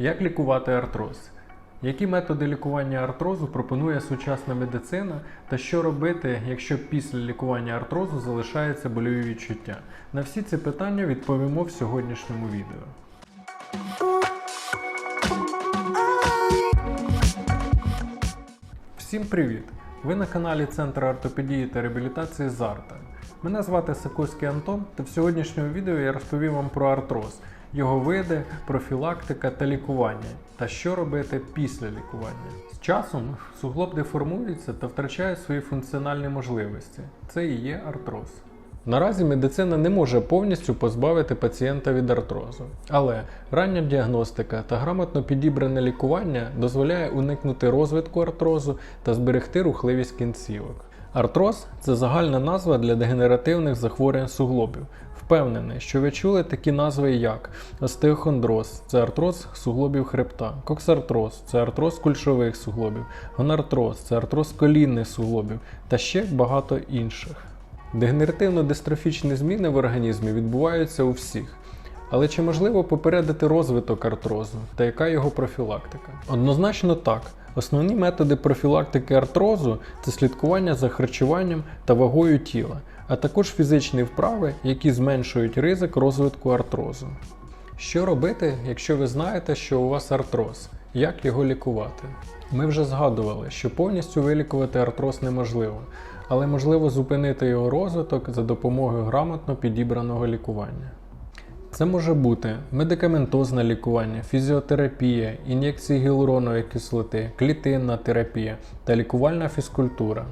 Як лікувати артроз? Які методи лікування артрозу пропонує сучасна медицина та що робити, якщо після лікування артрозу залишаються больові відчуття? На всі ці питання відповімо в сьогоднішньому відео. Всім привіт! Ви на каналі Центру ортопедії та реабілітації Зарта. Мене звати Сакоський Антон, та в сьогоднішньому відео я розповім вам про артроз, його види, профілактика та лікування, та що робити після лікування. З часом суглоб деформується та втрачає свої функціональні можливості. Це і є артроз. Наразі медицина не може повністю позбавити пацієнта від артрозу, але рання діагностика та грамотно підібране лікування дозволяє уникнути розвитку артрозу та зберегти рухливість кінцівок. Артроз це загальна назва для дегенеративних захворювань суглобів. Впевнений, що ви чули такі назви як остеохондроз це артроз суглобів хребта, коксартроз це артроз кульшових суглобів, гонартроз це артроз колінних суглобів та ще багато інших. Дегенеративно-дистрофічні зміни в організмі відбуваються у всіх. Але чи можливо попередити розвиток артрозу та яка його профілактика? Однозначно так. Основні методи профілактики артрозу це слідкування за харчуванням та вагою тіла, а також фізичні вправи, які зменшують ризик розвитку артрозу. Що робити, якщо ви знаєте, що у вас артроз? Як його лікувати? Ми вже згадували, що повністю вилікувати артроз неможливо, але можливо зупинити його розвиток за допомогою грамотно підібраного лікування. Це може бути медикаментозне лікування, фізіотерапія, ін'єкції гіалуронової кислоти, клітинна терапія та лікувальна фізкультура.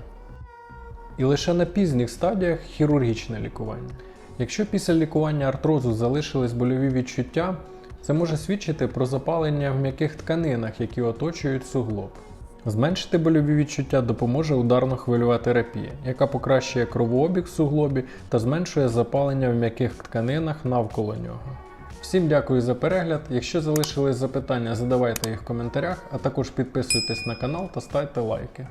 І лише на пізніх стадіях хірургічне лікування. Якщо після лікування артрозу залишились больові відчуття, це може свідчити про запалення в м'яких тканинах, які оточують суглоб. Зменшити больові відчуття допоможе ударно-хвильова терапія, яка покращує кровообіг в суглобі та зменшує запалення в м'яких тканинах навколо нього. Всім дякую за перегляд. Якщо залишились запитання, задавайте їх в коментарях, а також підписуйтесь на канал та ставте лайки.